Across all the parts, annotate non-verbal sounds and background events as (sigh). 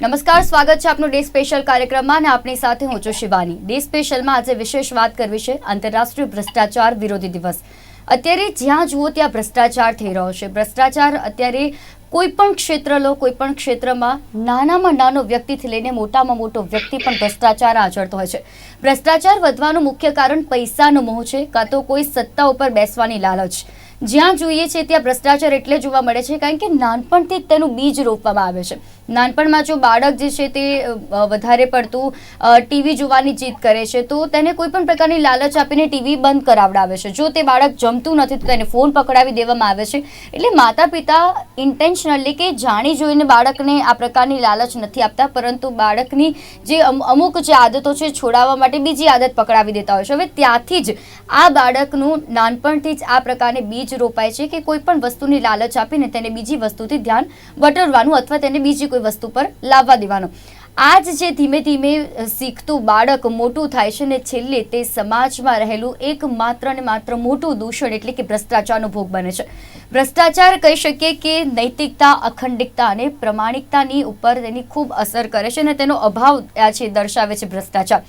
નમસ્કાર, સ્વાગત છે આપનું ડે સ્પેશિયલ કાર્યક્રમમાં અને આપણી સાથે હું છું શિવાની. ડે સ્પેશિયલમાં આજે વિશેષ વાત કરવી છે આંતરરાષ્ટ્રીય ભ્રષ્ટાચાર વિરોધી દિવસ. અત્યારે જ્યાં જુઓ ત્યાં ભ્રષ્ટાચાર થઈ રહ્યો છે. ભ્રષ્ટાચાર અત્યારે કોઈ પણ ક્ષેત્ર લો, કોઈ પણ ક્ષેત્રમાં નાનામાં નાનો વ્યક્તિથી લઈને મોટામાં મોટો વ્યક્તિ પણ ભ્રષ્ટાચાર આચરતો હોય છે. ભ્રષ્ટાચાર વધવાનું મુખ્ય કારણ પૈસાનો મોહ છે, કાં તો કોઈ સત્તા ઉપર બેસવાની લાલચ. જ્યાં જોઈએ છે ત્યાં ભ્રષ્ટાચાર એટલે જોવા મળે છે, કારણ કે નાનપણથી તેનું બીજ રોપવામાં આવે છે. નાનપણમાં જો બાળક જે છે તે વધારે પડતું ટીવી જોવાની જીદ કરે છે, તો તેને કોઈ પણ પ્રકારની લાલચ આપીને ટીવી બંધ કરાવડાવે છે. જો તે બાળક જમતું નથી, તો તેને ફોન પકડાવી દેવામાં આવે છે. એટલે માતા પિતા ઇન્ટેન્શનલી કે જાણી જોઈને બાળકને આ પ્રકારની લાલચ નથી આપતા, પરંતુ બાળકની જે અમ- અમુક જે આદતો છે છોડાવવા માટે બીજી આદત પકડાવી દેતા હોય છે. હવે ત્યાંથી જ આ બાળકનું નાનપણથી જ આ પ્રકારે બીજ રોપાય છે કે કોઈ પણ વસ્તુની લાલચ આપીને તેને બીજી વસ્તુથી ધ્યાન વટરવાનું અથવા તેને બીજી કોઈ વસ્તુ પર લાવવા દેવાનું. આજ જે ધીમે ધીમે શીખતું બાળક મોટું થાય છે ને છેલ્લે તે સમાજમાં રહેલું એક માત્ર ને માત્ર મોટું દૂષણ એટલે કે ભ્રષ્ટાચારનો ભોગ બને છે. ભ્રષ્ટાચાર કહી શકીએ કે નૈતિકતા, અખંડિતતા અને પ્રમાણિકતાની ઉપર તેની ખૂબ અસર કરે છે અને તેનો અભાવ આ છે દર્શાવે છે ભ્રષ્ટાચાર.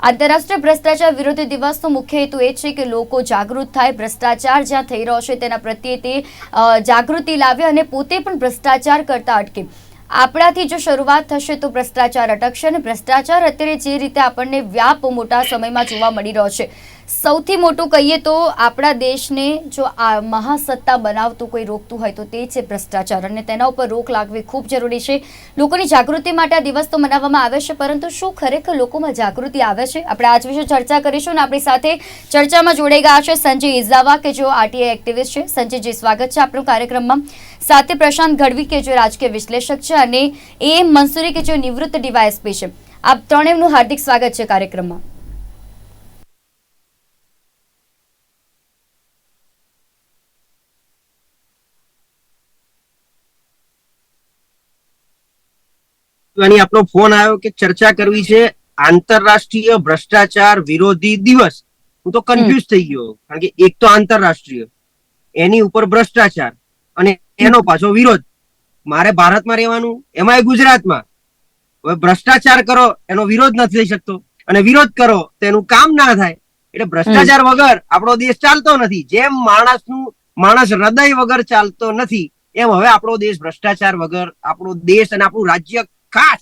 આંતરરાષ્ટ્રીય ભ્રષ્ટાચાર વિરોધી દિવસનો મુખ્ય હેતુ એ છે કે લોકો જાગૃત થાય, ભ્રષ્ટાચાર જ્યાં થઈ રહ્યો છે તેના પ્રત્યે તે જાગૃતિ લાવે અને પોતે પણ ભ્રષ્ટાચાર કરતા અટકે. આપણાથી જો શરૂઆત થશે તો ભ્રષ્ટાચાર અટકશે અને ભ્રષ્ટાચાર અત્યારે જે રીતે આપણને વ્યાપ મોટા સમયમાં જોવા મળી રહ્યો છે. સૌથી મોટું કહીએ તો આપણા દેશને જો આ મહાસત્તા બનાવતું કોઈ રોકતું હોય તો તે છે ભ્રષ્ટાચાર અને તેના ઉપર રોક લાગવી ખૂબ જરૂરી છે. લોકોની જાગૃતિ માટે આ દિવસ તો મનાવવામાં આવે છે, પરંતુ શું ખરેખર લોકોમાં જાગૃતિ આવે છે? આપણે આજ વિશે ચર્ચા કરીશું અને આપણી સાથે ચર્ચામાં જોડાઈ ગયા છે સંજય ઇઝાવા કે જેઓ આરટીઆઈ એક્ટિવિસ્ટ છે. સંજયજી સ્વાગત છે આપણું કાર્યક્રમમાં. સાથે પ્રશાંત ગઢવી, કે જે રાજકીય વિશ્લેષક છે, અને એ એમ મંસૂરી, કે જે નિવૃત્ત ડીવાયએસપી છે. આપ ત્રણેયનું હાર્દિક સ્વાગત છે કાર્યક્રમમાં. અહીં આપણો ફોન આવ્યો કે ચર્ચા કરવી છે આંતરરાષ્ટ્રીય ભ્રષ્ટાચાર વિરોધી દિવસ. હું તો કન્ફ્યુઝ થઈ ગયો કારણ કે એક તો આંતરરાષ્ટ્રીય એની ઉપર ભ્રષ્ટાચાર અને એનો પાછો વિરોધ. મારે ભારતમાં રહેવાનું એમાં ગુજરાતમાં. હવે ભ્રષ્ટાચાર કરો એનો વિરોધ નથી થઈ શકતો. અને વિરોધ કરો તો એનું કામ ના થાય. એટલે ભ્રષ્ટાચાર વગર આપણો દેશ ચાલતો નથી. જેમ માણસનું માણસ હૃદય વગર ચાલતો નથી એમ હવે આપણો દેશ ભ્રષ્ટાચાર વગર આપણો દેશ અને આપણું રાજ્ય ખાસ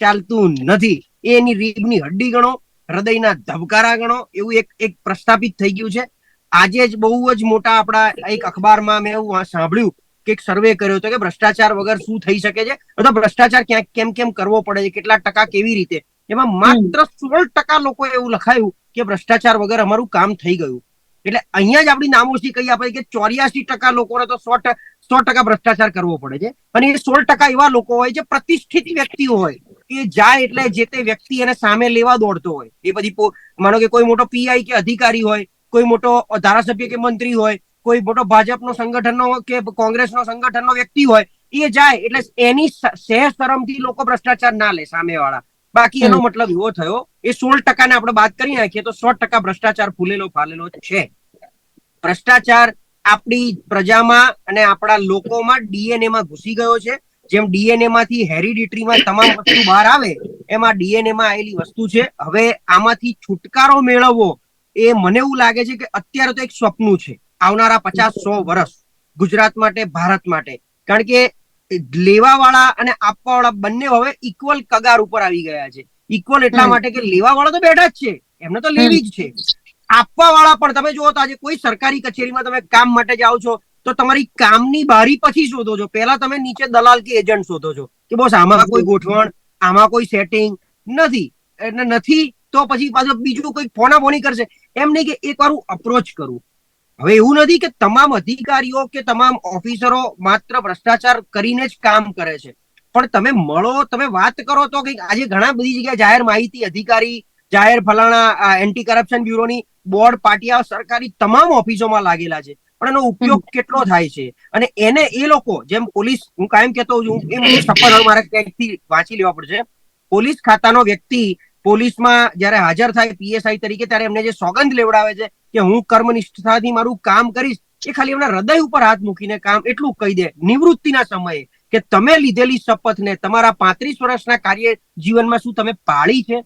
ચાલતું નથી. એની રીબની હડ્ડી ગણો, હૃદયના ધબકારા ગણો, એવું એક એક પ્રસ્થાપિત થઈ ગયું છે. આજે જ બહુ જ મોટા આપણા એક અખબારમાં મેં એવું સાંભળ્યું કે એક સર્વે કર્યો હતો કે ભ્રષ્ટાચાર વગર શું થઈ શકે છે? અથવા ભ્રષ્ટાચાર ક્યાંક કેમ કેમ કરવો પડે છે? કેટલા ટકા કેવી રીતે? એમાં માત્ર સોળ ટકા લોકો એવું લખાયું કે ભ્રષ્ટાચાર વગર અમારું કામ થઈ ગયું. એટલે અહીંયા જ આપણી નામોશી કહી આપે કે ચોર્યાસી ટકા લોકોને તો સો સો ટકા ભ્રષ્ટાચાર કરવો પડે છે. અને એ સોળ ટકા એવા લોકો હોય જે પ્રતિષ્ઠિત વ્યક્તિઓ હોય, એ જાય એટલે જે તે વ્યક્તિ એને સામે લેવા દોડતો હોય. એ પછી માનો કે કોઈ મોટો પીઆઈ કે અધિકારી હોય, કોઈ મોટો ધારાસભ્ય કે મંત્રી હોય, કોઈ મોટો ભાજપનો સંગઠનનો કે કોંગ્રેસનો સંગઠનનો વ્યક્તિ હોય, એ જાય એટલે એની સ- શરમથી લોકો ભ્રષ્ટાચાર ના લે સામેવાળા. બાકી એનો મતલબ એવો થયો એ સોળ ટકાને આપણે વાત કરી નાખીએ તો સો ટકા ભ્રષ્ટાચાર ફૂલેલો ફાલેલો છે. ભ્રષ્ટાચાર આપણી પ્રજામાં અને આપણા લોકોમાં ડીએનએ માં ઘૂસી ગયો છે. જેમ ડીએનએ માંથી હેરિડિટરીમાં તમામ વસ્તુ બહાર આવે એમાં ડીએનએ માં આવેલી વસ્તુ છે. હવે આમાંથી છુટકારો મેળવવો એ મને એવું લાગે છે કે અત્યારે તો એક સ્વપ્ન છે. આવનારા પચાસ સો વર્ષ ગુજરાત માટે ભારત માટે. કારણ કે લેવાવાળા અને આપવાવાળા બંને હવે ઇક્વલ કગાર ઉપર આવી ગયા છે. ઇક્વલ એટલા માટે કે લેવાવાળા તો બેઠા જ છે. એમને તો લેવી જ છે. આપવા વાળા પણ તમે જુઓ તો આજે કોઈ સરકારી કચેરીમાં તમે કામ માટે જાઓ છો તો તમારી કામની બારી પછી શોધો છો. પહેલા તમે નીચે દલાલ કે એજન્ટ શોધો છો કે બોસ આમાં કોઈ ગોઠવણ આમાં કોઈ સેટિંગ નથી. એટલે નથી તો પછી પાછું બીજું કોઈ ફોના ફોની કરશે. એમ નહીં કે એક વાર અપ્રોચ કરું. હવે એવું નથી કે તમામ અધિકારીઓ કે તમામ ઓફિસરો માત્ર ભ્રષ્ટાચાર કરીને જ કામ કરે છે. પણ તમે મળો તમે વાત કરો તો કંઈક આજે ઘણા બધી જગ્યાએ જાહેર માહિતી અધિકારી જાહેર ફલાણા એન્ટી કરપ્શન બ્યુરોની બોર્ડ પાટિયા સરકારી તમામ ઓફિસોમાં લાગેલા છે. પણ એનો ઉપયોગ કેટલો થાય છે? અને એને એ લોકો જેમ પોલીસ હું કાયમ કેતો હોઉં છું એ મને સફળ મારે ક્યાંકથી વાંચી લેવા પડશે? પોલીસ ખાતાનો વ્યક્તિ પોલીસમાં જ્યારે હાજર થાય પીએસઆઈ તરીકે, ત્યારે એમને જે સોગંદ લેવડાવે છે કે હું કર્મનિષ્ઠતાથી મારું કામ કરીશ, એ ખાલી એમના હૃદય ઉપર હાથ મૂકીને કામ એટલું કહી દે નિવૃત્તિના સમયે કે તમે લીધેલી શપથને તમારા પાંત્રીસ વર્ષના કાર્ય જીવનમાં શું તમે પાળી છે?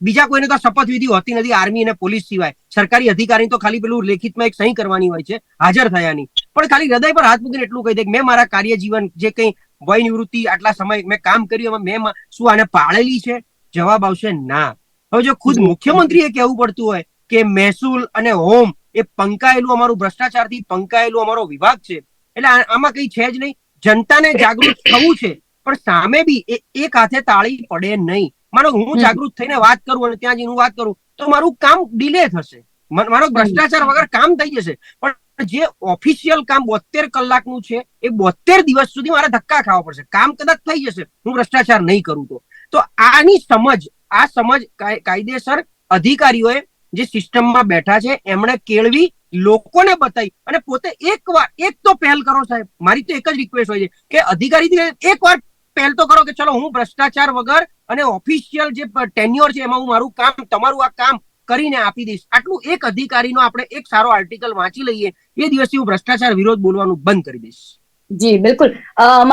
બીજા કોઈને તો શપથવિધિ હોતી નથી આર્મી અને પોલીસ સિવાય. સરકારી અધિકારી તો ખાલી પેલું લેખિતમાં એક સહી કરવાની હોય છે, હાજર થયાની. પણ ખાલી હૃદય પર હાથ મૂકીને એટલું કહી દે કે મેં મારા કાર્ય જીવન જે કંઈ વય નિવૃત્તિ આટલા સમય મેં કામ કર્યું, એમાં મેં શું આને પાળેલી છે? જવાબ આવશે ના. હવે જો ખુદ મુખ્યમંત્રીએ કહેવું પડતું હોય કે મહેસૂલ અને હોમ એ પંકાયેલું અમારું ભ્રષ્ટાચારથી પંકાયેલું અમારો વિભાગ છે. એટલે આમાં કઈ છે જ નહીં. જનતાને જાગૃત થવું છે પણ સામે બી એક હાથે તાળી પડે નહીં. માનો હું જાગૃત થઈને વાત કરું અને ત્યાં જઈને હું વાત કરું તો મારું કામ ડિલે થશે. મારો ભ્રષ્ટાચાર વગર કામ થઈ જશે. પણ જે ઓફિશિયલ કામ બોતેર કલાકનું છે એ બોતેર દિવસ સુધી મારે ધક્કા ખાવા પડશે. કામ કદાચ થઈ જશે. હું ભ્રષ્ટાચાર નહીં કરું તો. તો આની સમજ, આ સમજ કાયદેસર અધિકારીઓએ જે સિસ્ટમમાં બેઠા છે, એમણે કેળવી લોકોને બતાવી. અને પોતે એક વાર, એક તો પહેલ કરો સાહેબ. મારી તો એક જ રિક્વેસ્ટ હોય છે કે અધિકારી એક વાર પહેલ તો કરો કે ચલો હું ભ્રષ્ટાચાર વગર અને ઓફિશિયલ જે ટેન્યુઅર છે એમાં હું મારું કામ, તમારું આ કામ કરીને આપી દઈશ. આટલું એક અધિકારીનો આપણે એક સારો આર્ટિકલ વાંચી લઈએ, એ દિવસથી હું ભ્રષ્ટાચાર વિરોધ બોલવાનું બંધ કરી દઈશ. જી બિલકુલ. અ,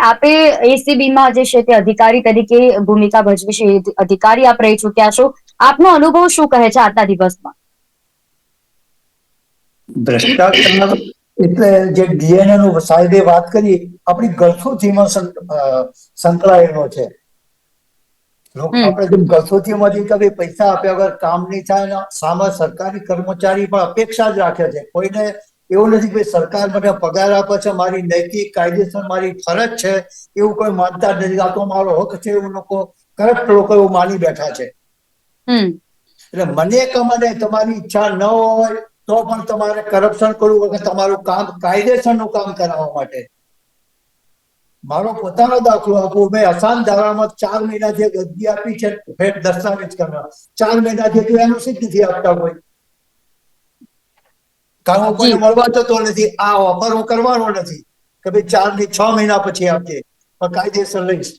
આપે એસીબીમાં જે છે તે અધિકારી તરીકે ભૂમિકા ભજવી છે અધિકારી આપ રહી ચૂક્યા છો. આપનો અનુભવ શું કહે છે આજના દિવસમાં? ભ્રષ્ટાચાર એટલે જે ડીએનએ નું સાહેબે વાત કરી આપણી ગળથુથીમાં સંકળાયેલો છે. આપણે જેમ ગળથુથીમાંથી કે પૈસા આપ્યા વગર કામ નહીં થાય સામે સરકારી કર્મચારી પણ અપેક્ષા જ રાખે છે. કોઈને એવું નથી કે સરકાર મને પગાર આપે છે મારી નૈતિક કાયદેસર મારી ફરજ છે એવું કોઈ માનતા નથી. આ તો મારો હક છે એવું લોકો કરપ્ટ લોકો એવું માની બેઠા છે. એટલે મને કમને મને તમારી ઈચ્છા ન હોય તો પણ તમારે કરપ્શન કરવું વગર તમારું કામ કાયદેસરનું કામ કરાવવા માટે. મારો પોતાનો દાખલો આપું. મેં અસામ ધારામાં ચાર મહિનાથી ગદ્દી આપી છે ભેટ દસ્તાવેજ કરવા. ચાર મહિનાથી હજુ એનું જ નથી આપતા કોઈ. કારણ હું કોઈને મળવા જતો નથી. આ ઓફર હું કરવાનો નથી. કે ભાઈ ચારથી છ મહિના પછી આપજે. પણ કાયદેસર લઈશ.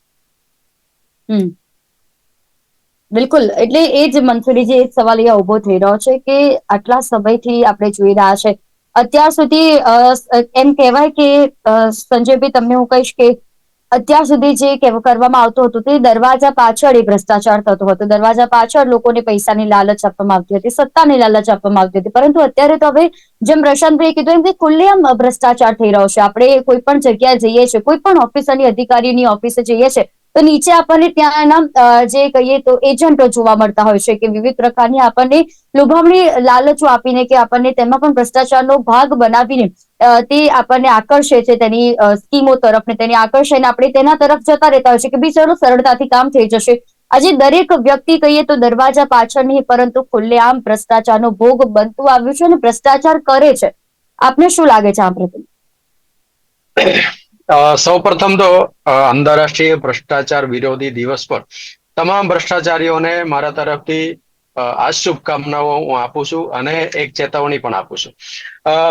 બિલકુલ. એટલે એ જ મંસૂરીજી એક સવાલ અહીંયા ઊભો થઈ રહ્યો છે કે આટલા સમયથી આપણે જોઈ રહ્યા છે. અત્યાર સુધી એમ કહેવાય કે સંજય સંજયભાઈ તમને હું કહીશ કે અત્યાર સુધી જે કરવામાં આવતું હતું તે દરવાજા પાછળ એ ભ્રષ્ટાચાર થતો હતો. દરવાજા પાછળ લોકોને પૈસાની લાલચ આપવામાં આવતી હતી, સત્તાની લાલચ આપવામાં આવતી હતી. પરંતુ અત્યારે તો હવે જેમ પ્રશાંતભાઈ કીધું એમ કે ખુલ્લેઆમ ભ્રષ્ટાચાર થઈ રહ્યો છે. આપણે કોઈ પણ જગ્યાએ જઈએ છીએ, કોઈ પણ ઓફિસરની અધિકારીની ઓફિસે જઈએ છીએ તો નીચે આપણને ત્યાં એના જે કહીએ તો એજન્ટો જોવા મળતા હોય છે કે વિવિધ પ્રકારની આપણને લોભામણી લાલચો આપીને કે આપણને તેમાં પણ ભ્રષ્ટાચારનો ભાગ બનાવીને તે આપણને આકર્ષે છે તેની સ્કીમો તરફ ને તેને આકર્ષીને આપણે તેના તરફ જતા રહેતા હોય છે કે ભાઈ ચલો સરળતાથી કામ થઈ જશે. આજે દરેક વ્યક્તિ કહીએ તો દરવાજા પાછળ નહીં પરંતુ ખુલ્લેઆમ ભ્રષ્ટાચારનો ભોગ બનતું આવ્યું છે અને ભ્રષ્ટાચાર કરે છે. આપને શું લાગે છે આ પ્રત્યે સૌ પ્રથમ તો આંતરરાષ્ટ્રીય ભ્રષ્ટાચાર વિરોધી દિવસ પર તમામ ભ્રષ્ટાચારીઓને મારા તરફથી આ શુભકામનાઓ હું આપું છું અને એક ચેતવણી પણ આપું છું.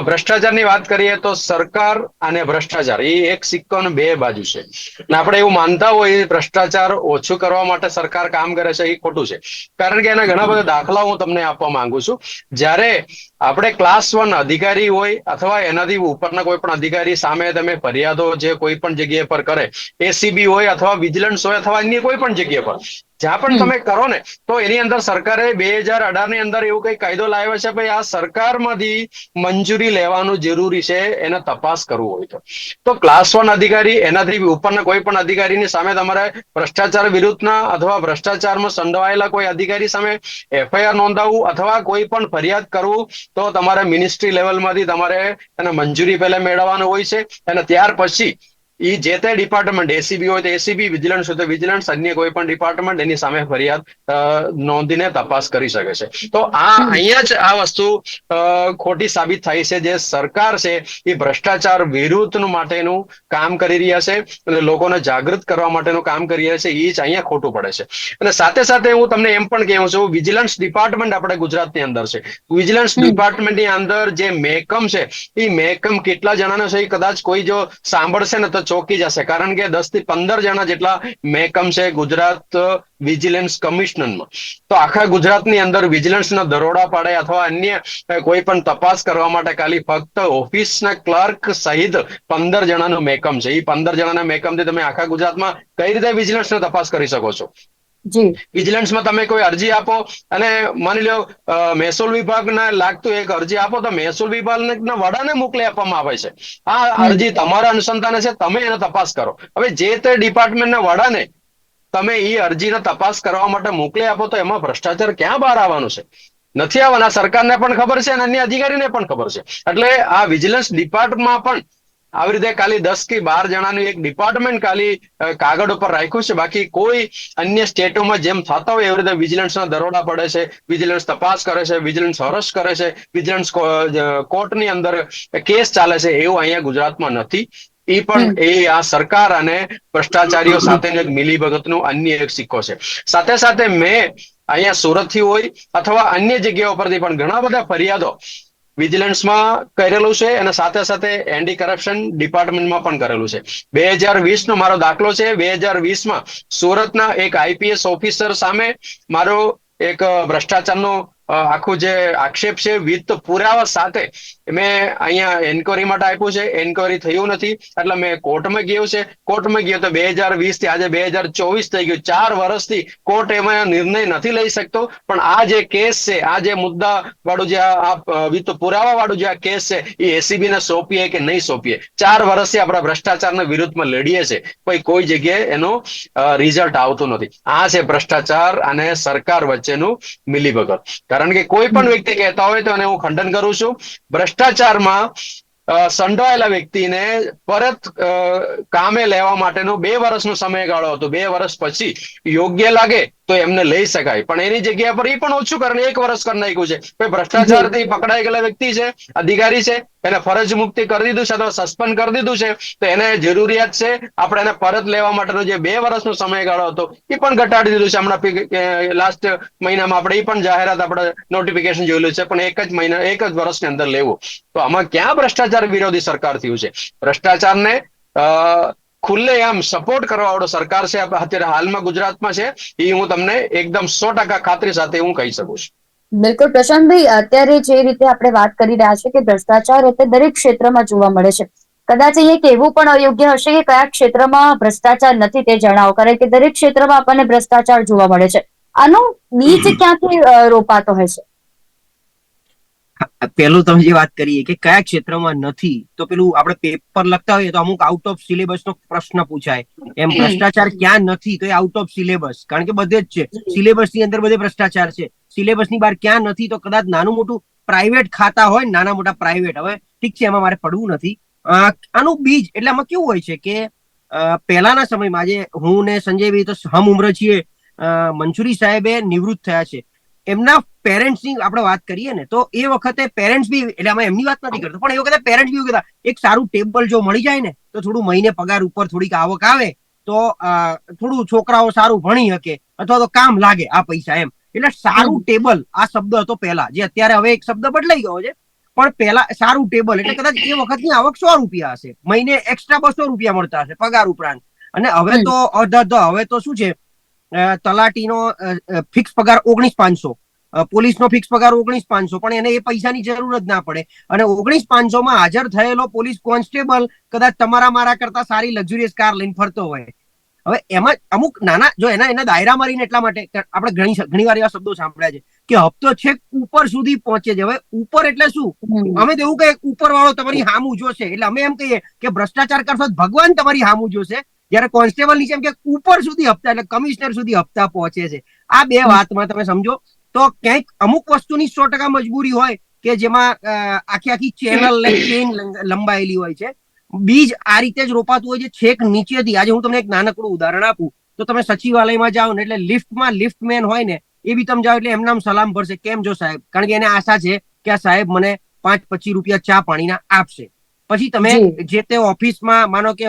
ભ્રષ્ટાચારની વાત કરીએ તો સરકાર અને ભ્રષ્ટાચાર, એ એક સિક્કો બે બાજુ છે. અને આપણે એવું માનતા હોય ભ્રષ્ટાચાર ઓછું કરવા માટે સરકાર કામ કરે છે એ ખોટું છે. કારણ કે એના ઘણા બધા દાખલા હું તમને આપવા માંગુ છું. જ્યારે આપણે ક્લાસ વન અધિકારી હોય અથવા એનાથી ઉપરના કોઈ પણ અધિકારી સામે તમે ફરિયાદો જે કોઈ પણ જગ્યા પર કરે, એસીબી હોય અથવા વિજિલન્સ હોય અથવા અન્ય કોઈ પણ જગ્યા પર જ્યાં પણ તમે કરો ને તો એની અંદર સરકારે બે હજાર અઢારની અંદર એવું કઈ કાયદો લાવ્યો છે ભાઈ આ સરકારમાંથી મંજૂરી લેવાનું જરૂરી છે એને તપાસ કરવું હોય તો. તો ક્લાસ વન અધિકારી એનાથી ઉપરના કોઈ પણ અધિકારીની સામે તમારે ભ્રષ્ટાચાર વિરુદ્ધના અથવા ભ્રષ્ટાચારમાં સંડોવાયેલા કોઈ અધિકારી સામે એફઆઈઆર નોંધાવવું અથવા કોઈ પણ ફરિયાદ કરવું તો તમારે મિનિસ્ટ્રી લેવલમાંથી તમારે એને મંજૂરી પહેલા મેળવવાનું હોય છે. અને ત્યાર પછી એ જે તે ડિપાર્ટમેન્ટ એસીબી હોય તો એસીબી વિજિલન્સ હોય તો વિજિલન્સ અન્ય કોઈ પણ ડિપાર્ટમેન્ટ એની સામે ફરિયાદ નોંધીને તપાસ કરી શકે છે. તો આ અહીંયા જ આ વસ્તુ ખોટી સાબિત થાય છે. જે સરકાર છે એ ભ્રષ્ટાચાર વિરુદ્ધનું માટેનું કામ કરી રહ્યા છે અને લોકોને જાગૃત કરવા માટેનું કામ કરી રહ્યા છે. એ જ અહીંયા ખોટું પડે છે. અને સાથે સાથે હું તમને એમ પણ કહું છું વિજિલન્સ ડિપાર્ટમેન્ટ આપણે ગુજરાતની અંદર છે. વિજિલન્સ. ડિપાર્ટમેન્ટની અંદર જે મહેકમ છે એ મહેકમ કેટલા જણાનો છે એ કદાચ કોઈ જો સાંભળશે ને તો ચોંકી જશે. કારણ કે દસથી પંદર જણા જેટલા મહેકમ છે ગુજરાત વિજિલન્સ કમિશનરમાં. તો આખા ગુજરાતની અંદર વિજિલન્સના દરોડા પાડે અથવા અન્ય કોઈ પણ તપાસ કરવા માટે ખાલી ફક્ત ઓફિસના ક્લર્ક સહિત પંદર જણાનો મહેકમ છે. એ પંદર જણાના મહેકમથી તમે આખા ગુજરાતમાં કઈ રીતે વિજિલન્સને તપાસ કરી શકો છો? વિજિલન્સમાં તમે કોઈ અરજી આપો અને માની લો મહેસૂલ વિભાગને લાગતું એક અરજી આપો તો મહેસૂલ વિભાગના વડાને મોકલી આપવામાં આવે છે. આ અરજી તમારા અનુસંધાને છે તમે એને તપાસ કરો. હવે જે તે ડિપાર્ટમેન્ટના વડાને તમે એ અરજીને તપાસ કરવા માટે મોકલી આપો તો એમાં ભ્રષ્ટાચાર ક્યાં બહાર આવવાનું છે? નથી આવવાના સરકારને પણ ખબર છે અને અન્ય અધિકારીને પણ ખબર છે. એટલે આ વિજિલન્સ ડિપાર્ટમાં પણ આવી રીતે ખાલી દસ કે બાર જણાનું એક ડિપાર્ટમેન્ટ ખાલી કાગળ ઉપર રાખ્યું છે. બાકી કોઈ અન્ય સ્ટેટોમાં જેમ થતા હોય એવી રીતે વિજિલન્સના દરોડા પડે છે વિજિલન્સ તપાસ કરે છે વિજિલન્સ હરસ કરે છે વિજિલન્સ કોર્ટની અંદર કેસ ચાલે છે એવું અહીંયા ગુજરાતમાં નથી. એ પણ એ આ સરકાર અને ભ્રષ્ટાચારીઓ સાથેનું એક મિલીભગતનું અન્ય એક સિક્કો છે. સાથે સાથે મેં અહીંયા સુરતથી હોય અથવા અન્ય જગ્યાઓ પરથી પણ ઘણા બધા ફરિયાદો વિજિલન્સમાં કરેલું છે અને સાથે સાથે એન્ટી કરપ્શન ડિપાર્ટમેન્ટમાં પણ કરેલું છે. બે હજાર વીસનો મારો દાખલો છે. બે હજાર વીસમાં સુરતના એક આઈપીએસ ઓફિસર સામે મારો એક ભ્રષ્ટાચારનો આખું જે આક્ષેપ છે વિથ પુરાવા સાથે મેં અહીંયા એન્ક્વાયરી માટે આપ્યું છે. એન્ક્વાયરી થયું નથી. એટલે મેં કોર્ટમાં ગયો છે. કોર્ટમાં ગયો તો બે હજાર વીસથી આજે બે હજાર ચોવીસ થઈ ગયું. ચાર વર્ષથી કોર્ટ એમાં નિર્ણય નથી લઈ શકતો. પણ આ જે કેસ છે, આ જે મુદ્દા વાળું જે આ આ પુરાવા વાળું જે આ કેસ છે, એ એસીબી ને સોંપીએ કે નહીં સોંપીએ? ચાર વર્ષથી આપણા ભ્રષ્ટાચારના વિરુદ્ધમાં લડીએ છે. કોઈ કોઈ જગ્યાએ એનો રિઝલ્ટ આવતું નથી. આ છે ભ્રષ્ટાચાર અને સરકાર વચ્ચેનું મિલીભગત. કારણ કે કોઈ પણ વ્યક્તિ કહેતા હોય તો એને હું ખંડન કરું છું. ભ્રષ્ટાચારમાં અ, સંડોવાયેલા વ્યક્તિને પરત કામે લેવા માટેનો બે વર્ષનો સમયગાળો હતો. બે વર્ષ પછી યોગ્ય લાગે તો એમને લઈ શકાય. પણ એની જગ્યા પર એ પણ ઓછું કરીને એક વર્ષ કરી નાખ્યું છે. કોઈ ભ્રષ્ટાચારથી પકડાઈ ગયેલા વ્યક્તિ છે, અધિકારી છે, એને ફરજ મુક્તિ કરી દીધું છે અથવા સસ્પેન્ડ કરી દીધું છે, તો એને જરૂરિયાત છે, આપણે એને પરત લેવા માટેનો જે બે વર્ષનો સમયગાળો હતો, એ પણ ઘટાડી દીધું છે. હમણાં લાસ્ટ મહિનામાં આપણે એ પણ જાહેરાત આપણે નોટિફિકેશન જોયેલું છે, પણ એક જ મહિના, એક જ વર્ષની અંદર લેવું. તો આમાં ક્યાં ભ્રષ્ટાચાર વિરોધી સરકાર થયું છે? ભ્રષ્ટાચારને ખુલ્લેઆમ સપોર્ટ કરવા વાળો સરકાર છે અત્યારે હાલમાં ગુજરાતમાં છે, એ હું તમને એકદમ સો ટકા ખાતરી સાથે હું કહી શકું છું. બિલકુલ, પ્રશાંતભાઈ, અત્યારે જે રીતે આપણે વાત કરી રહ્યા છે કે ભ્રષ્ટાચાર અત્યારે દરેક ક્ષેત્રમાં જોવા મળે છે. કદાચ અહીંયા કહેવું પણ અયોગ્ય હશે કે કયા ક્ષેત્રમાં ભ્રષ્ટાચાર નથી તે જણાવો, કારણ કે દરેક ક્ષેત્રમાં આપણને ભ્રષ્ટાચાર જોવા મળે છે. આનો બીજ ક્યાંથી રોપાતો છે? પેલું તમે જે વાત કરીએ કે કયા ક્ષેત્રમાં નથી તો પેલું આપણે પેપર લખતા હોઈએ તો અમુક આઉટ ઓફ સિલેબસ નો પ્રશ્ન પૂછાય. એમ ભ્રષ્ટાચાર ક્યાં નથી તો એ આઉટ ઓફ સિલેબસ કારણ કે બધે જ છે. સિલેબસની અંદર બધે ભ્રષ્ટાચાર છે. સિલેબસની બહાર ક્યાં નથી તો કદાચ નાનું મોટું પ્રાઇવેટ ખાતા હોય નાના મોટા પ્રાઇવેટ હવે ઠીક છે એમાં મારે પડવું નથી. આનું બીજ એટલે આમાં કેવું હોય છે કે પહેલાના સમયમાં આજે હું ને સંજયભાઈ તો હમ ઉમ્ર છીએ અ, સાહેબે નિવૃત્ત થયા છે. એમના પેરેન્ટ્સની આપણે વાત કરીએ ને તો એ વખતે પેરેન્ટ્સ બી એટલે અમે એમની વાત નથી કરતો પણ એ વખતે પેરેન્ટ્સ બી કહેતા એક સારું ટેબલ જો મળી જાય ને તો થોડું મહિને પગાર ઉપર થોડીક આવક આવે તો થોડું છોકરાઓ સારું ભણી શકે અથવા તો કામ લાગે આ પૈસા એમ. એટલે સારું ટેબલ આ શબ્દ હતો પહેલા જે અત્યારે હવે એક શબ્દ બદલાઈ ગયો છે પણ પહેલા સારું ટેબલ એટલે કદાચ એ વખતની આવક સો રૂપિયા હશે મહિને એક્સ્ટ્રા બસો રૂપિયા મળતા હશે પગાર ઉપરાંત. અને હવે. તો અધ હવે તો શું છે તલાટીનો ફિક્સ પગાર ઓગણીસ પાંચસો પોલીસનો ફિક્સ પગાર ઓગણીસ પાંચસો પણ એને એ પૈસાની જરૂર જ ના પડે. અને ઓગણીસ પાંચસો માં હાજર થયેલો પોલીસ કોન્સ્ટેબલ કદાચ તમારા મારા કરતા સારી લક્ઝુરિયસ કાર લઈને ફરતો હોય. હવે એમાં અમુક નાના જો એના એના દાયરા મારીને એટલા માટે આપણે ઘણી ઘણી વાર એવા શબ્દો સાંભળ્યા છે કે હપ્તો છેક ઉપર સુધી પહોંચે છે. હવે ઉપર એટલે શું? અમે તો એવું કહીએ કે ઉપર વાળો તમારી હામું જોશે. એટલે અમે એમ કહીએ કે ભ્રષ્ટાચાર કરશો ભગવાન તમારી હામું જોશે. જયારે કોન્સ્ટેબલ નીચે એમ કે ઉપર સુધી હપ્તા એટલે કમિશનર સુધી હપ્તા પહોંચે છે. આ બે વાતમાં તમે સમજો. તો ક્યાંક અમુક વસ્તુની સો ટકા મજબૂરી હોય કે જેમાં આખી આખી ચેનલ ચેન લંબાયેલી હોય છે. બીજ આ રીતે જ રોપાતું હોય છે. છેક નીચેથી આજે હું તમને એક નાનકડું ઉદાહરણ આપું. તો તમે સચિવાલયમાં જાઓ ને એટલે લિફ્ટમાં લિફ્ટમેન હોય ને એ બી તમે જાઓ એટલે એમનામ સલામ ભરશે. કેમ જો સાહેબ? કારણ કે એને આશા છે કે આ સાહેબ મને પાંચ પચીસ રૂપિયા ચા પાણીના આપશે. પછી તમે જે. તે ઓફિસમાં માનો કે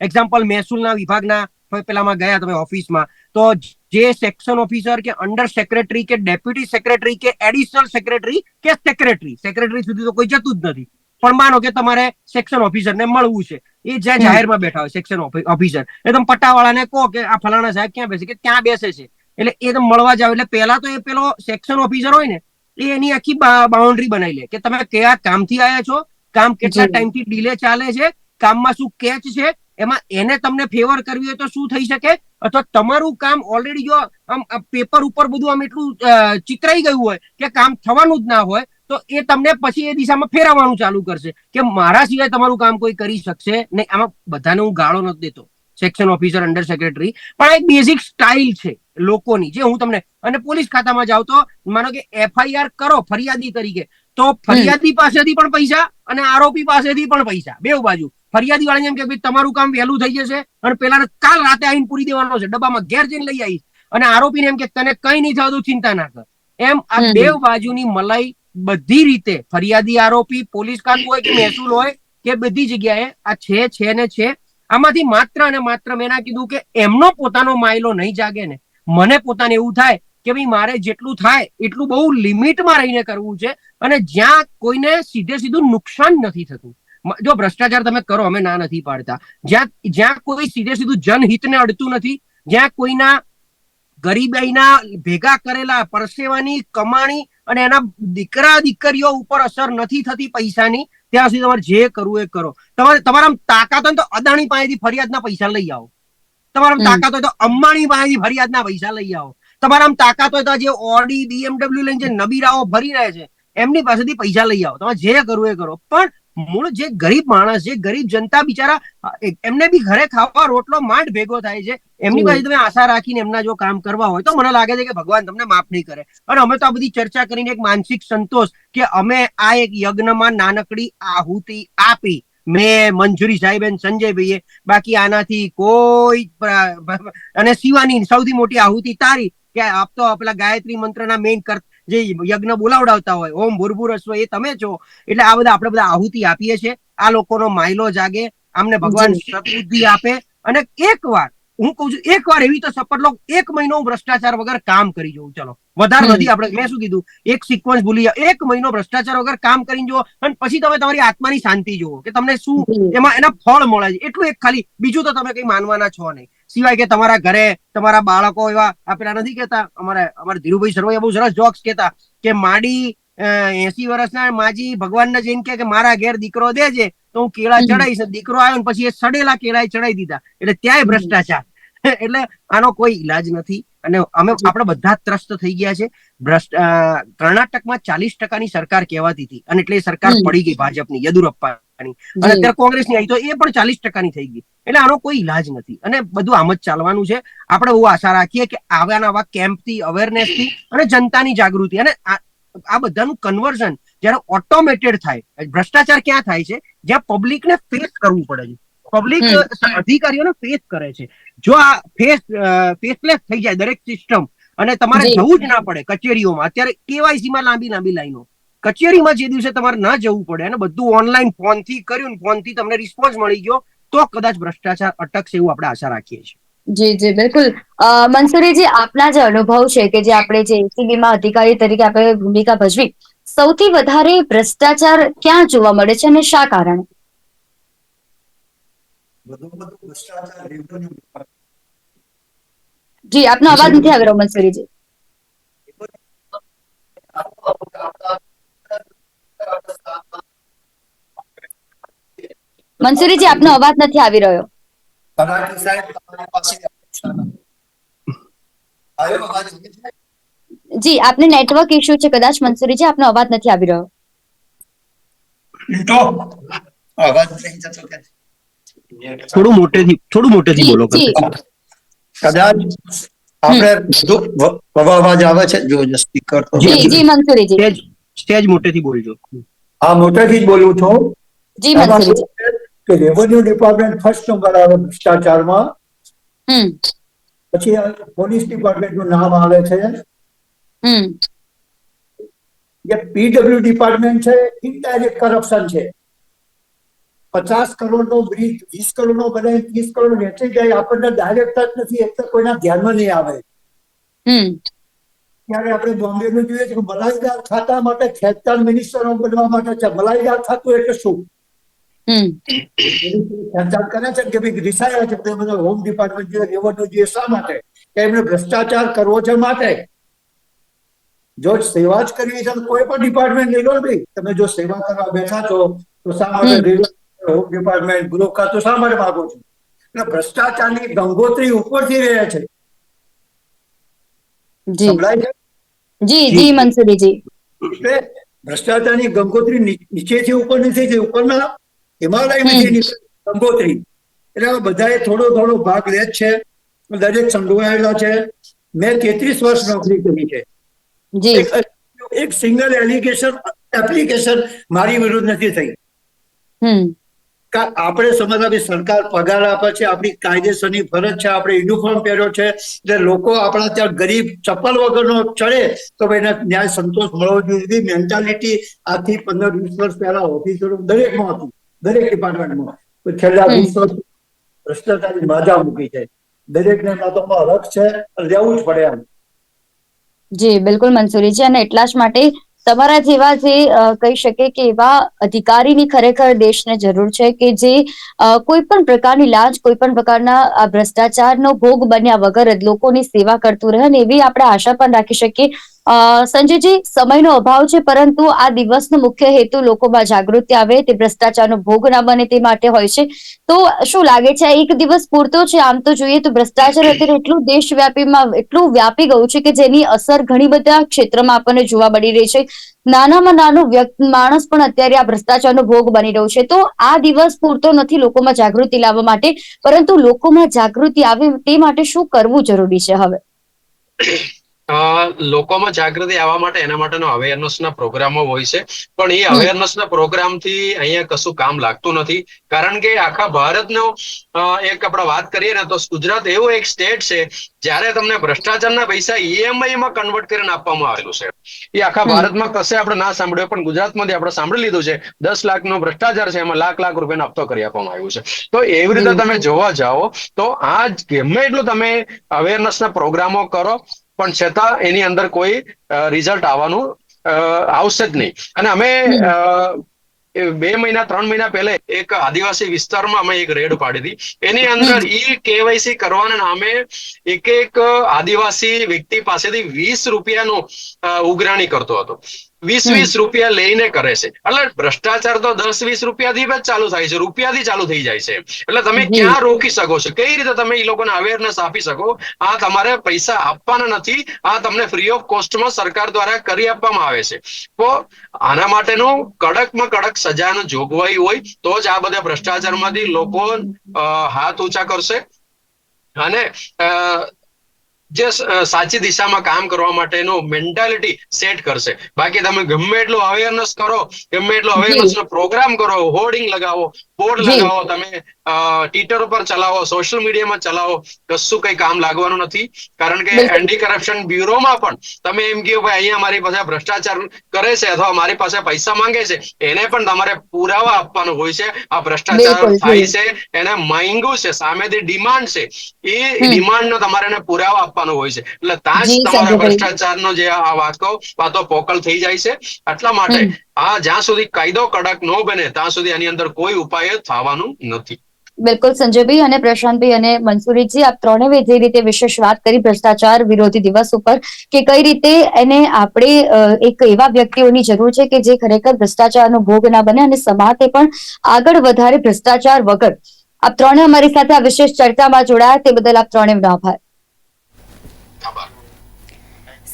એક્ઝામ્પલ મહેસૂલના વિભાગના પેલામાં ગયા તમે ઓફિસમાં તો જે સેક્શન ઓફિસર કે અંડર સેક્રેટરી કે ડેપ્યુટી સેક્રેટરી કે એડિશનલ સેક્રેટરી કે સેક્રેટરી સેક્રેટરી સુધી તો કોઈ જતું જ નથી. પણ માનો કે તમારે સેક્શન ઓફિસરને મળવું છે. એ જ્યાં જાહેરમાં બેઠા હોય સેક્શન ઓફિસર એ તમે પટ્ટાવાળાને કહો કે આ ફલાણા સાહેબ ક્યાં બેસે? કે ત્યાં બેસે છે. એટલે એ તમે મળવા જાવ એટલે પહેલા તો એ પેલો સેક્શન ઓફિસર હોય ને એ એની આખી બાઉન્ડ્રી બનાવી લે. કે તમે કયા કામથી આવ્યા છો? કામ કેટલા. ટાઈમથી ડીલે ચાલે છે? કામમાં શું કેચ છે? એમાં એને તમને ફેવર કરવી હોય તો શું થઈ શકે? અથવા તમારું કામ ઓલરેડી જો આમ પેપર ઉપર બધું આમ એટલું ચિતરાઈ ગયું હોય કે કામ થવાનું જ ના હોય, તો એ તમને પછી એ દિશામાં ફેરવવાનું ચાલુ કરશે કે મારા સિવાય તમારું કામ કોઈ કરી શકશે નહીં. આમાં બધાને હું ગાળો નથી દેતો સેક્શન ઓફિસર અંડર સેક્રેટરી પણ એક બેઝિક સ્ટાઇલ છે લોકોની, જે હું તમને, અને પોલીસ ખાતામાં જાવ તો માનો કે એફઆઈઆર કરો ફરિયાદી તરીકે, તો ફરિયાદી પાસેથી પણ પૈસા અને આરોપી પાસેથી પણ પૈસા બેવ બાજુ. ફરિયાદી વાળાને એમ કે ભાઈ તમારું કામ વહેલું થઈ જશે અને પેલાને કાલ રાતે આવીને પૂરી દેવાનો છે. ડબ્બામાં ઘેર જઈને લઈ આવી અને આરોપીને એમ કે તને કઈ નહીં થતું ચિંતા ના કર. એમ આ બે બાજુની મલાઈ બધી રીતે ફરિયાદી આરોપી પોલીસ ખાતું હોય કે મહેસૂલ હોય કે બધી જગ્યાએ આ છે છે ને છે. આમાંથી માત્ર અને માત્ર મેં ના કીધું કે એમનો પોતાનો માયલો નહીં જાગે ને. મને પોતાને એવું થાય કે ભાઈ મારે જેટલું થાય એટલું બહુ લિમિટમાં રહીને કરવું છે અને જ્યાં કોઈને સીધે સીધું નુકસાન નથી થતું. જો ભ્રષ્ટાચાર તમે કરો અમે ના નથી પાડતા. જ્યાં જ્યાં કોઈ સીધે સીધું જનહિતને અડતું નથી જ્યાં કોઈના ગરીબાઈના ભેગા કરેલા પરસેવાની કમાણી અને એના દીકરા દીકરીઓ ઉપર અસર નથી થતી પૈસાની ત્યાં સુધી તમારે જે કરવું એ કરો. તમારે તમારા તાકાત હોય તો અદાણી પાસેથી ફરિયાદના પૈસા લઈ આવો. તમારા તાકાત હોય તો અંબાણી પાસેથી ફરિયાદના પૈસા લઈ આવો. તમારા તાકાત હોય તો જે ઓડી બીએમડબ્લ્યુ લઈને જે નબીરાઓ ભરી રહે છે એમની પાસેથી પૈસા લઈ આવો. તમારે જે કરવું એ કરો. પણ મૂળ જે ગરીબ માણસ જે ગરીબ જનતા બિચારા એમને બી ઘરે ખાવા રોટલો માંડ ભેગો થાય છે. એમની પાસે તમે આશા રાખીને એમના જો કામ કરવા હોય તો મને લાગે છે કે ભગવાન તમને માફ નહીં કરે. અને અમે તો આ બધી ચર્ચા કરીને એક માનસિક સંતોષ કે અમે આ એક યજ્ઞમાં નાનકડી આહુતિ આપી. મેં મંજુરી સાહેબ અને સંજયભાઈએ બાકી આનાથી કોઈ અને શિવાની સૌથી મોટી આહુતિ તારી કે આપ તો પેલા ગાયત્રી મંત્રના મેઇન કર જે યજ્ઞ બોલાવડાવતા હોય ઓમ ભૂરભૂરસ્વ એ તમે છો. એટલે આ બધા આપણે બધા આહુતિ આપીએ છીએ. આ લોકોનો માયલો જાગે આમને ભગવાન જી. સદબુદ્ધિ આપે. અને એકવાર હું કઉ છું એકવાર એવી તો સપટ લોક એક મહિનો ભ્રષ્ટાચાર વગર કામ કરી જોઉં. ચલો વધારે નથી આપણે મેં શું કીધું? એક સિક્વન્સ ભૂલી જાઓ. એક મહિનો ભ્રષ્ટાચાર વગર કામ કરીને જુઓ અને પછી તમે તમારી આત્માની શાંતિ જુઓ કે તમને શું એમાં એના ફળ મળે છે. એટલું એક ખાલી બીજું તો તમે કઈ માનવાના છો નહીં. સિવાય કે તમારા ઘરે તમારા બાળકો એવા આ પેલા નથી કેતા અમારે અમારે ધીરુભાઈ સરવૈયા બહુ સરસ જોક્સ કેતા કે માડી એસી વર્ષના માજી ભગવાનને જઈને કે મારા ઘેર દીકરો દેજે તો હું કેળા. ચડાવીશ. દીકરો આવ્યો ને પછી એ સડેલા કેળા ચડાવી દીધા. એટલે ત્યાંય ભ્રષ્ટાચાર. (laughs) એટલે આનો કોઈ ઈલાજ નથી. અને અમે આપણે બધા ત્રસ્ત થઈ ગયા છે. ભ્રષ્ટ કર્ણાટકમાં ચાલીસ ટકાની સરકાર કહેવાતી હતી. અને એટલે એ સરકાર પડી ગઈ ભાજપની યદુરપ્પાની અને. અત્યારે કોંગ્રેસની આવી તો એ પણ ચાલીસ ટકાની થઈ ગઈ. એટલે આનો કોઈ ઇલાજ નથી. અને બધું આમ જ ચાલવાનું છે. આપણે બહુ આશા રાખીએ કે આવા નવા કેમ્પથી અવેરનેસથી અને જનતાની જાગૃતિ અને આ બધાનું કન્વર્ઝન જયારે ઓટોમેટેડ થાય ભ્રષ્ટાચાર ક્યાં થાય છે? જ્યાં પબ્લિકને ફેસ કરવું પડે છે. પબ્લિક અધિકારીઓને ફેસ કરે છે. જો આ ફેસ ફેસલેસ થઈ જાય દરેક સિસ્ટમ અને તમારે. જવું જ ના પડે કચેરીઓમાં. અત્યારે કેવાયસી માં લાંબી લાંબી લાઈનો. કચેરીમાં જે દિવસે તમારે ના જવું પડે અને બધું ઓનલાઈન ફોનથી કર્યું ને ફોનથી તમને રિસ્પોન્સ મળી ગયો તો કદાચ ભ્રષ્ટાચાર અટકશે એવું આપણે આશા રાખીએ છીએ. જી જી બિલકુલ. અ, આપના જે અનુભવ છે કે જે આપણે જે એસીબી માં અધિકારી તરીકે આપણે ભૂમિકા ભજવી સૌથી વધારે ભ્રષ્ટાચાર ક્યાં જોવા મળે છે અને શા કારણે? બધું બધું ભ્રષ્ટાચાર revenue department. જી આપનો અવાજ નથી આવી રહ્યો મંસૂરીજી મંસૂરીજી આપનો અવાજ નથી આવી રહ્યો. તલાટી સાહેબ તમારી પાસે આવ્યો અવાજ જી આપને નેટવર્ક ઇશ્યુ છે કદાચ મંસુરીજી આપનો અવાજ નથી આવી રહ્યો. પિન્ટો અવાજ નહીં જતો કે? થોડું મોટેથી થોડું મોટેથી બોલો કદાચ. આપણે બધું અવાજ આવે છે? જો સ્પીકર જી જી મંસૂરીજી સ્ટેજ મોટેથી બોલજો હા મોટેથી જ બોલું છું. કે રેવન્યુ ડિપાર્ટમેન્ટ ફર્સ્ટ નંબર આવે ભ્રષ્ટાચારમાં. પછી પોલીસ ડિપાર્ટમેન્ટનું નામ આવે છે. જે પીડબ્લ્યુ ડિપાર્ટમેન્ટ છે ઇનડાયરેક્ટ કરપ્શન છે. પચાસ કરોડ નો બ્રિજ વીસ કરોડ નો બને ત્રીસ કરોડ વેચી જાય આપણને ડાયરેક્ટ જ નથી એટલે કોઈના ધ્યાનમાં નહીં આવે. હમ. ત્યારે આપણે બોમ્બે નું જોઈએ કે મલાઈદાર ખાતા માટે ખેંચાણ મિનિસ્ટરો બનવા માટે છે. મલાઈદાર ખાતું એટલે શું? ખેંચાણ કરે છે કે ભાઈ રિસાયા છે બધા હોમ ડિપાર્ટમેન્ટ જોઈએ રેવન્યુ જોઈએ શા માટે? કે એમને ભ્રષ્ટાચાર કરવો છે માટે. જો સેવા જ કરવી છે કોઈ પણ ડિપાર્ટમેન્ટ લઈ લો ભાઈ. તમે જો સેવા કરવા બેઠા છો તો શા માટે હમ. હોમ ડિપાર્ટમેન્ટ ગૃહ ખાતું શા માટે માગો છો? એટલે ભ્રષ્ટાચારની ગંગોત્રી ઉપરથી રહે છે. સંભળાય છે? જી જી. મંસૂરીજી એટલે ભ્રષ્ટાચારની ગંગોત્રી નીચેથી ઉપર નથી થઈ ઉપરના હિમાલયમાંથી ગંગોત્રી. એટલે બધાએ થોડો થોડો ભાગ લે છે. દરેક સંડોવાયેલા છે. મેં તેત્રીસ વર્ષ નોકરી કરી છે. એક- સિંગલ એલિગેશન એપ્લિકેશન મારી વિરુદ્ધ નથી થઈ. આપણે સમજવા સરકાર પગાર આપે છે આપણી કાયદેસરની ફરજ છે આપણે યુનિફોર્મ પહેર્યો છે એટલે લોકો આપણા ત્યાં ગરીબ ચપ્પલ વગરનો ચડે તો એને ન્યાય સંતોષ મળવો જોઈએ. મેન્ટાલિટી આજથી પંદર વીસ વર્ષ પહેલા ઓફિસરો દરેકમાં હતી દરેક ડિપાર્ટમેન્ટમાં છેલ્લા. વીસ વર્ષ ભ્રષ્ટાચારની માજા મૂકી છે. દરેકને મતોમાં અલગ છે રહેવું જ પડે એમ. જી બિલકુલ મંસૂરીજી અને એટલા જ માટે તમારા જેવા જે કહી શકે કે એવા અધિકારીની ખરેખર દેશને જરૂર છે કે જે કોઈ પણ પ્રકારની લાંચ કોઈ પણ પ્રકારના આ ભ્રષ્ટાચારનો ભોગ બન્યા વગર જ લોકોની સેવા કરતું રહે અને એવી આપણે આશા પણ રાખી શકીએ સંજયજી, સમયનો અભાવ છે, પરંતુ આ દિવસનો મુખ્ય હેતુ લોકોમાં જાગૃતિ આવે, તે ભ્રષ્ટાચારનો ભોગ ના બને તે માટે હોય છે. તો શું લાગે છે એક દિવસ પૂરતો છે? આમ તો જોઈએ તો ભ્રષ્ટાચાર અત્યારે એટલું દેશવ્યાપીમાં એટલું વ્યાપી ગયું છે કે જેની અસર ઘણી બધા ક્ષેત્રમાં આપણને જોવા મળી રહી છે. નાનામાં નાનો વ્યક્તિ માણસ પણ અત્યારે આ ભ્રષ્ટાચારનો ભોગ બની રહ્યો છે. તો આ દિવસ પૂરતો નથી લોકોમાં જાગૃતિ લાવવા માટે, પરંતુ લોકોમાં જાગૃતિ આવે તે માટે શું કરવું જરૂરી છે હવે? (coughs) લોકોમાં જાગૃતિ આવવા માટે એના માટેનો અવેરનેસના પ્રોગ્રામો હોય છે. પણ એ. અવેરનેસના પ્રોગ્રામથી અહીંયા કશું કામ લાગતું નથી. કારણ કે આખા ભારતનો એક આપણે વાત કરીએ ને તો ગુજરાત એવું એક સ્ટેટ છે જ્યારે તમને ભ્રષ્ટાચારના પૈસા ઈએમઆઈ માં કન્વર્ટ કરીને આપવામાં આવેલું છે. એ આખા ભારતમાં કશે આપણે ના સાંભળ્યું પણ ગુજરાતમાંથી આપણે સાંભળી લીધું છે. દસ લાખનો ભ્રષ્ટાચાર છે એમાં લાખ લાખ રૂપિયાનો હપ્તો કરી આપવામાં આવ્યું છે. તો એવી રીતે તમે જોવા જાઓ તો આ ગમે એટલું તમે અવેરનેસના પ્રોગ્રામો કરો. પણ છતાં એની અંદર કોઈ રિઝલ્ટ આવવાનું આવશે જ નહીં. અને અમે બે મહિના ત્રણ મહિના પહેલા એક આદિવાસી વિસ્તારમાં અમે એક રેડ પાડી હતી. એની અંદર ઈ કેવાયસી કરવાના નામે એક એક આદિવાસી વ્યક્તિ પાસેથી વીસ રૂપિયાનું ઉઘરાણી કરતો હતો. વીસ વીસ રૂપિયા લઈને કરે છે. એટલે ભ્રષ્ટાચાર તો દસ વીસ રૂપિયાથી જ ચાલુ થાય છે. રૂપિયાથી ચાલુ થઈ જાય છે. એટલે તમે ક્યાં રોકી શકો છો? કઈ રીતે તમે એ લોકોને અવેરનેસ આપી શકો? આ તમારે પૈસા આપવાના નથી. આ તમને ફ્રી ઓફ કોસ્ટમાં સરકાર દ્વારા કરી આપવામાં આવે છે. તો આના માટેનું કડકમાં કડક સજાનું જોગવાઈ હોય તો જ આ બધા ભ્રષ્ટાચારમાંથી લોકો હાથ ઊંચા કરશે. અને જે સાચી દિશામાં કામ કરવા માટેનો મેન્ટાલિટી સેટ કરશે. બાકી તમે ગમે એટલું અવેરનેસ કરો ગમે એટલો અવેરનેસ નો પ્રોગ્રામ કરો હોર્ડિંગ લગાવો બોર્ડ લગાવો તમે ટ્વિટર ઉપર ચલાવો સોશિયલ મીડિયામાં ચલાવો કશું કઈ કામ લાગવાનું નથી. કારણ કે. એન્ટી કરપ્શન બ્યુરોમાં પણ તમે એમ કહો ભાઈ અહીંયા મારી પાસે ભ્રષ્ટાચાર કરે છે અથવા મારી પાસે પૈસા માંગે છે. એને પણ તમારે પુરાવા આપવાનો હોય છે. આ ભ્રષ્ટાચાર થાય છે એને માંગ્યું છે સામેથી ડિમાન્ડ છે. એ. ડિમાન્ડ નો તમારે એને પુરાવા આપવાનો હોય છે. એટલે ત્યાં જ તમારા ભ્રષ્ટાચારનો જે આ વાતો વાતો પોકળ થઈ જાય છે. એટલા માટે આ જ્યાં સુધી કાયદો કડક ન બને ત્યાં સુધી આની અંદર કોઈ ઉપાય થવાનું નથી. બિલકુલ સંજયભાઈ અને પ્રશાંતભાઈ અને મનસુરીજી આપ ત્રણેય જે રીતે વિશેષ વાત કરી ભ્રષ્ટાચાર વિરોધી દિવસ ઉપર કે કઈ રીતે એને આપણે એક એવા વ્યક્તિઓની જરૂર છે કે જે ખરેખર ભ્રષ્ટાચારનો ભોગ ના બને અને સમાજે પણ આગળ વધારે ભ્રષ્ટાચાર વગર. આપ ત્રણે અમારી સાથે આ વિશેષ ચર્ચામાં જોડાયા તે બદલ આપ ત્રણેયનો આભાર. આભાર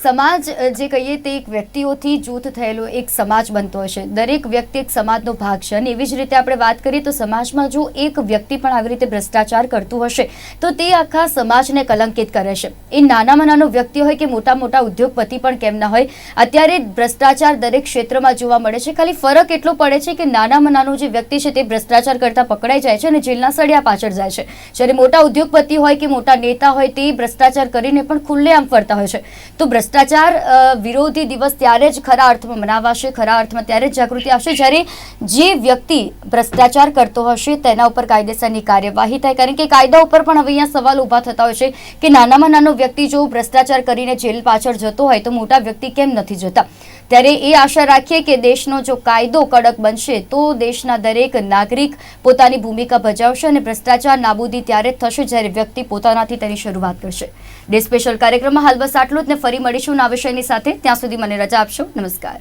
સમાજ જે કહીએ તે એક વ્યક્તિઓથી જૂથ થયેલો એક સમાજ બનતો હશે. દરેક વ્યક્તિ એક સમાજનો ભાગ છે અને એવી જ રીતે આપણે વાત કરીએ તો સમાજમાં જો એક વ્યક્તિ પણ આવી રીતે ભ્રષ્ટાચાર કરતું હશે, તો તે આખા સમાજને કલંકિત કરે છે. એ નાનામાં નાનો વ્યક્તિ હોય કે મોટા મોટા ઉદ્યોગપતિ પણ કેમ ના હોય, અત્યારે ભ્રષ્ટાચાર દરેક ક્ષેત્રમાં જોવા મળે છે. ખાલી ફરક એટલો પડે છે કે નાનામાં નાનો જે વ્યક્તિ છે તે ભ્રષ્ટાચાર કરતા પકડાઈ જાય છે અને જેલના સળિયા પાછળ જાય છે. જ્યારે મોટા ઉદ્યોગપતિ હોય કે મોટા નેતા હોય તે ભ્રષ્ટાચાર કરીને પણ ખુલ્લેઆમ ફરતા હોય છે. તો ભ્રષ્ટાચાર ભ્રષ્ટાચાર વિરોધી દિવસ ત્યારે જ ખરા અર્થમાં મનાવાશે, ખરા અર્થમાં ત્યારે જ જાગૃતિ આવશે. જ્યારે જે વ્યક્તિ ભ્રષ્ટાચાર કરતો હશે, તેના ઉપર કાયદેસરની કાર્યવાહી થાય. કારણ કે કાયદા ઉપર પણ હવે અહીંયા સવાલ ઊભા થતા હોય છે કે નાનામાં નાનો વ્યક્તિ જો ભ્રષ્ટાચાર કરીને જેલ પાછળ જતો હોય, તો મોટા વ્યક્તિ કેમ નથી જતા? ત્યારે એ આશા રાખીએ કે દેશનો જો કાયદો કડક બનશે, તો દેશના દરેક નાગરિક પોતાની ભૂમિકા ભજાવશે અને ભ્રષ્ટાચાર નાબૂદી ત્યારે જ થશે જ્યારે વ્યક્તિ પોતાનાથી તેની શરૂઆત કરશે. ડે સ્પેશિયલ કાર્યક્રમમાં હાલ બસ આટલું જ ને ફરી મળીશું. નવા વિષયની સાથે ત્યાં સુધી મને રજા આપશો. નમસ્કાર.